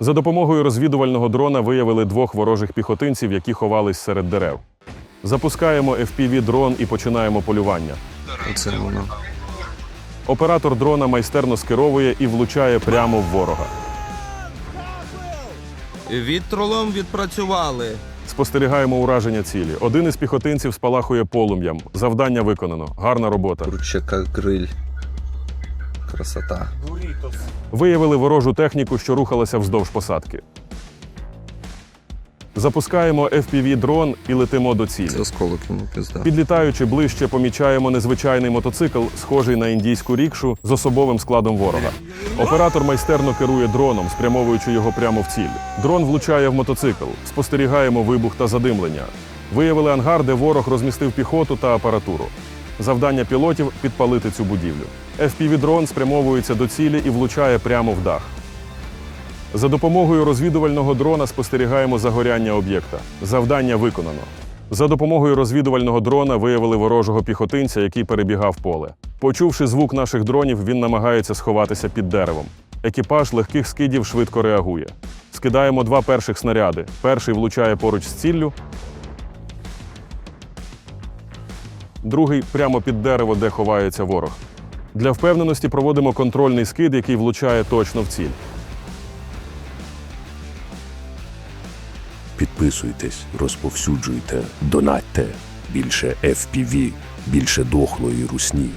За допомогою розвідувального дрона виявили двох ворожих піхотинців, які ховались серед дерев. Запускаємо FPV-дрон і починаємо полювання. Це воно. Оператор дрона майстерно скеровує і влучає прямо в ворога. Вітролом відпрацювали. Спостерігаємо ураження цілі. Один із піхотинців спалахує полум'ям. Завдання виконано. Гарна робота. Курчака гриль. Красота. Виявили ворожу техніку, що рухалася вздовж посадки. Запускаємо FPV-дрон і летимо до цілі. Це осколок йому пізда. Підлітаючи ближче, помічаємо незвичайний мотоцикл, схожий на індійську рікшу з особовим складом ворога. Оператор майстерно керує дроном, спрямовуючи його прямо в ціль. Дрон влучає в мотоцикл. Спостерігаємо вибух та задимлення. Виявили ангар, де ворог розмістив піхоту та апаратуру. Завдання пілотів підпалити цю будівлю. FPV-дрон спрямовується до цілі і влучає прямо в дах. За допомогою розвідувального дрона спостерігаємо загоряння об'єкта. Завдання виконано. За допомогою розвідувального дрона виявили ворожого піхотинця, який перебігав поле. Почувши звук наших дронів, він намагається сховатися під деревом. Екіпаж легких скидів швидко реагує. Скидаємо два перших снаряди. Перший влучає поруч з ціллю, другий прямо під дерево, де ховається ворог. Для впевненості проводимо контрольний скид, який влучає точно в ціль. Підписуйтесь, розповсюджуйте, донатьте. Більше FPV, більше дохлої русні.